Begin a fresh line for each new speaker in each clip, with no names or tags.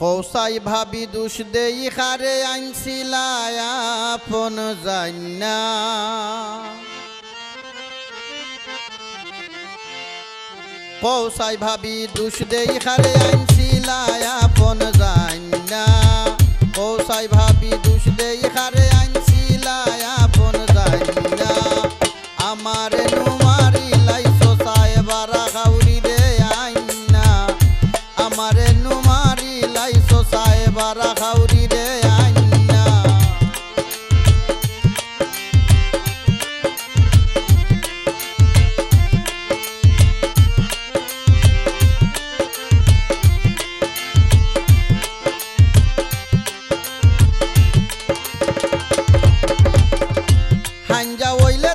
কৌসাই ভাবি দুষ দেই হারে আইনছিলায়া আপন জান্না কৌসাই ভাবি দুষ দেই হারে আইনছিলায়া আপন জান্না কৌসাই ভাবি দুষ দেই খারে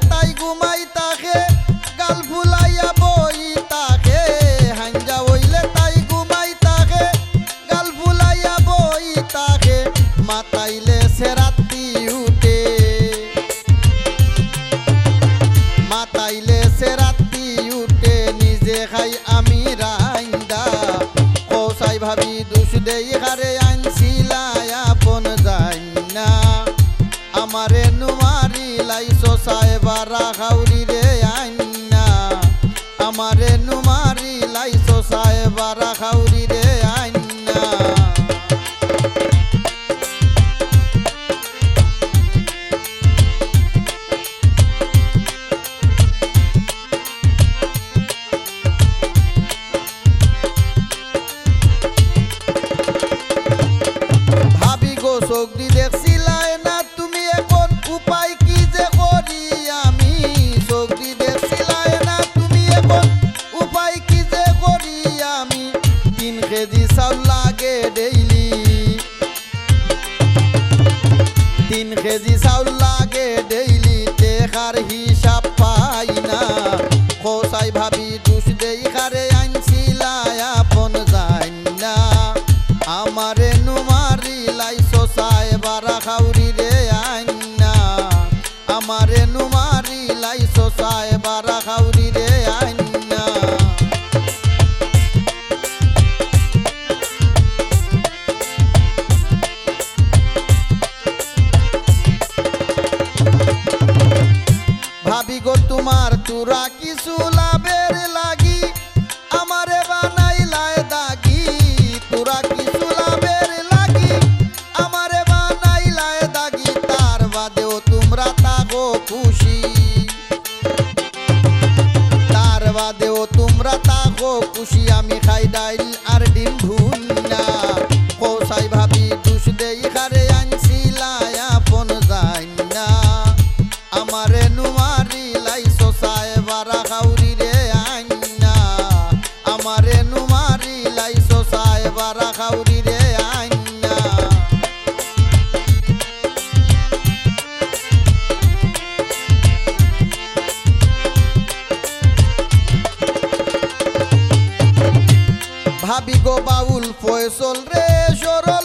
তাই ঘুমাই তাকে, গাল বই তাকে। তাই ঘুমাই গাল তাকে। মাতাইলে উঠে। মাতাইলে উঠে, নিজে খাই আমি রাইন্দা। কৌসাই ভাবি দুষ দেই হারে আমারে নুমারি লাইসো সাহেবারা খাউরি রে আইনা। ভাবি গো চোখদি লাগে ডেইলি তিন কেজি চাউল লাগে ডেইলি টেকার হিসাব ভাবি গো তোমার, তুরা কিছু লাভের লাগি, আমারে বানাইলায় দাগি। তুরা কিছু লাভের লাগি, আমারে বানাইলায় দাগি, তার বাদেও তোমরা তাগো খুশি। তার বাদেও তোমরা তাগো খুশি, আমি খাই ডাইল আর ভাবি গো বাউল ফয়সল রে সরল।